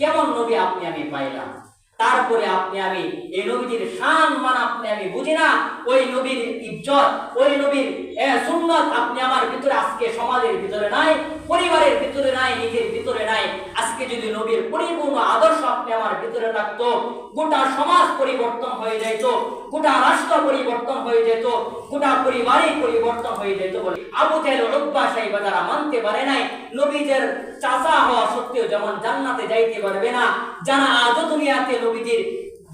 কেমন নবী আপনি আমি পাইলাম? তারপরে আপনি আমি, এই নবীর শান মান আপনি আমি বুঝি না। ওই নবীর ইজ্জত, ওই নবীর সুন্নত আপনি আমার ভিতরে আজকে সমাজের ভিতরে নাই, পরিবারের ভিতরে নাই, নিজের ভিতরে নাই। আজকে যদি নবীর পরিপূর্ণ আদর্শ আপনি আমার ভিতরে থাকতো গোটা সমাজ পরিবর্তন হয়ে যেত, গোটা রাষ্ট্র পরিবর্তন হয়ে যেত, গোটা পরিবারই পরিবর্তন হয়ে যেত বলে আবু জেল রব্বা সাহেব যারা মানতে পারে নাই, নবীদের চাচা হওয়া সত্ত্বেও যেমন জান্নাতে যাইতে পারবে না, যারা আজও দুনিয়াতে নবীজির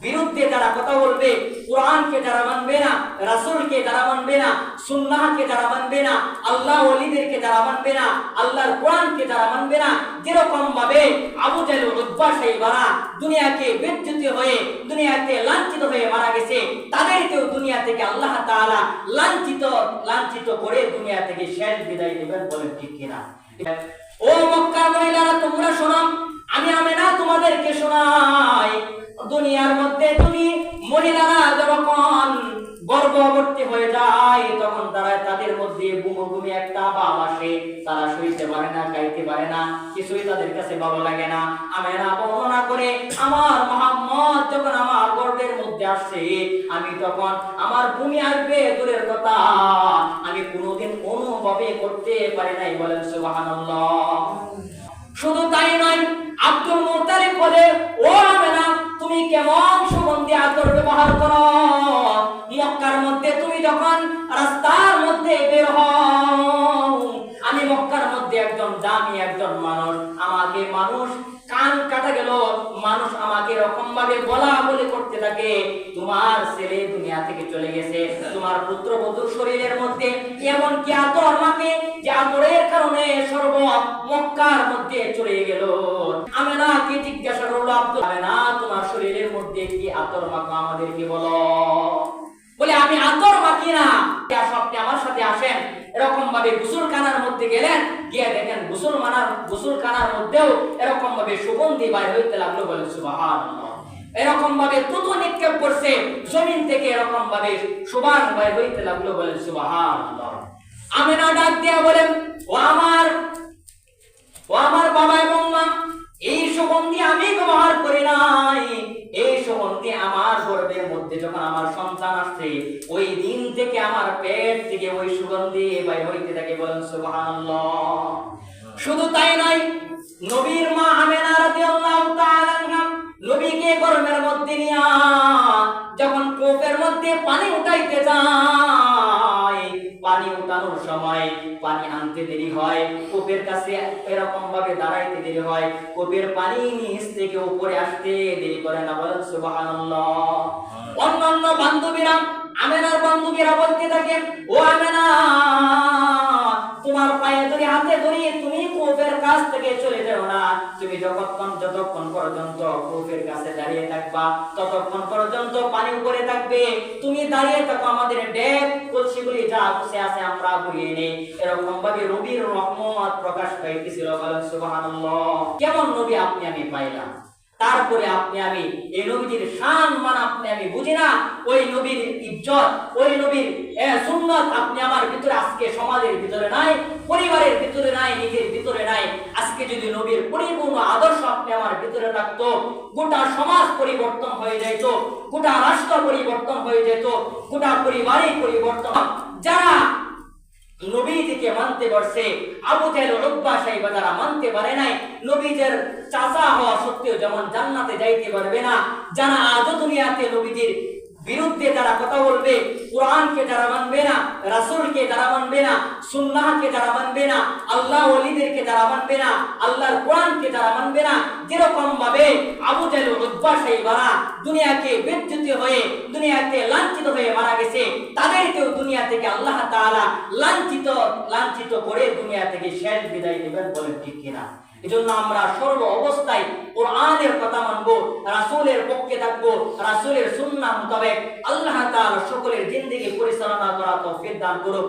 বিরুদ্ধে যারা কথা বলবে, কোরআনকে যারা মানবে না, রাসূলকে যারা মানবে না, সুন্নাহকে যারা মানবে না, আল্লাহ ওলিদেরকে যারা মানবে না, আল্লাহর কোরআনকে যারা মানবে না যেরকম ভাবে আবু জাহেল উদ্বা সাহেবারা দুনিয়াকে বিচ্যুত হয়ে, দুনিয়াতে লাঞ্ছিত হয়ে মারা গেছে, তাদেরকেও দুনিয়া থেকে আল্লাহ তাআলা লাঞ্ছিত লাঞ্ছিত করে দুনিয়া থেকে শেষ বিদায় দেবেন বলেন ঠিক কিনা? ও মক্কার মহিলারা, তোমরা শোনো, আমি আমেনা তোমাদেরকে শোনাই। দুনিয়ার মধ্যে তুমি মহিলারা যখন গর্ভবর্তী হয়ে যায়, তখন তারা তাদের মধ্যে একটা আসে। তারা সইতে পারে না পারে না, কিছুই তাদের কাছে ভালো লাগে না। বর্ণনা করে আমার মোহাম্মদ যখন আমার গর্ভের মধ্যে আসছে আমি তখন আমার ভূমি আসবে দূরের কথা। আমি কোনোদিন অনুভবে করতে পারি নাই বলেন সুবহানাল্লাহ। শুধু তাই নয়, আব্দুল মুতালিব বলে, ও আমেনা, তুমি কেমন ব্যবহার করো। মক্কার মধ্যে তুমি যখন রাস্তার মধ্যে বের হও, আমি মক্কার মধ্যে একজন দামি একজন মানুষ, আমাকে মানুষ কান কাটা গেল, মানুষ আমাকে ভাবে বলা বলে করতে থাকে, তোমার ছেলে দুনিয়া থেকে চলে গেছে, তোমার পুত্র বধূর শরীরের মধ্যে এমন কি আতর আমাকে যে কারণে সর্ব মক্কার মধ্যে চলে গেল? আমি না কি জিজ্ঞাসা করল, আব্দুল না, তোমার শরীরের মধ্যে কি আতর মাখো আমাদেরকে বলো? বলে, আমি আতর মাখি না। স্বপ্নে আমার সাথে আসেন এরকম ভাবে গোসল খানার মধ্যে গেলেন, গিয়ে দেখেন গোসল মানার গোসল খানার মধ্যেও এরকম ভাবে সুগন্ধি বাইর হইতে লাগল বলে, সুবহানাল্লাহ। এরকম ভাবে তুতু নিক্ষেপ করছে, জমিন থেকে এরকম ভাবে সুবান বাইর হইতে লাগল বলে, সুবহানাল্লাহ। আমেনা ডাক দিয়া বলেন, ও আমার ও আমার বাবা এবং মা, এই সুগন্ধি আমি ওই দিন থেকে আমার পেট থেকে ওই সুগন্ধি বাইর হইতে থাকে বলেন সুবহানাল্লাহ। শুধু তাই নয় নবীর মা আমেনা রাদিয়াল্লাহু তাআলা নবীকে গর্ভের মধ্যে নিয়া যখন কোপের মধ্যে পানি উঠাইতে যায় পানি উঠানোর সময় পানি আনতে দেরি হয় কোপের কাছে এরকম ভাবে দাঁড়াইতে দেরি হয় কোপের পানি নিচ থেকে উপরে আসতে দেরি করে না বলেন সুবহানাল্লাহ। অন্যান্য বান্ধবীরা আমেনার বান্ধবীরা বলতে থাকে, ও আমেনা, তোমার পায়ে ধরে হাতে ধরে, তুমি কোপের কাছ থেকে চলে যাও না। তুমি যতক্ষণ যতক্ষণ পর্যন্ত কোপের কাছে দাঁড়িয়ে থাকবা, ততক্ষণ পর্যন্ত পানি উপরে থাকবে। তুমি দাঁড়িয়ে থাকো আমাদের ডেক, কলসিগুলি যা বসে আছে আমরা ঘুরিয়ে নেই। এরকম ভাবে রবির রহমত প্রকাশ পাইতেছিল সুবহানাল্লাহ। কেমন নবী আপনি আমি পাইলাম? তারপরে আপনি আমি এই নবীর শান মান আপনি আমি বুঝি না। ওই নবীর ইজ্জত, ওই নবীর সুন্নত আপনি আমার ভিতরে আজকে সমাজের ভিতরে নাই, পরিবারের ভিতরে নাই, নিজের ভিতরে নাই। আজকে যদি নবীর পরিপূর্ণ আদর্শ আপনি আমার ভিতরে থাকতো গোটা সমাজ পরিবর্তন হয়ে যেত, গোটা রাষ্ট্র পরিবর্তন হয়ে যেত, গোটা পরিবারই পরিবর্তন। যারা নবীজিকে মানতে পারছে আবু জাহেল সাহেব যারা মানতে পারে নাই নবীদের চাচা হওয়া সত্ত্বেও যেমন জান্নাতে যাইতে পারবে না, যারা আজও দুনিয়াতে নবীজির বিরুদ্ধে যারা কথা বলবে, কোরআনকে যারা মানবে না, রাসূলকে যারা মানবে না, সুন্নাহকে যারা মানবে না, আল্লাহ যারা মানবে না, আল্লাহর কোরআনকে যারা মানবে না যেরকম ভাবে আবু জাহেল উতবা সাহেবারা দুনিয়াকে বিচ্যুত হয়ে, দুনিয়াতে লাঞ্ছিত হয়ে মারা গেছে, তাদেরকেও দুনিয়া থেকে আল্লাহ লাঞ্ছিত লাঞ্ছিত করে দুনিয়া থেকে শেষ বিদায় নেবেন বলেন ঠিক কিনা? এজন্য আমরা সর্ব অবস্থায় ওর কোরআনের কথা মানবো, রাসুলের পক্ষে থাকব, রাসুলের সুন্নাহ মোতাবেক আল্লাহ তাআলা সকলের জিন্দেগি পরিচালনা করা ফের দান করুক।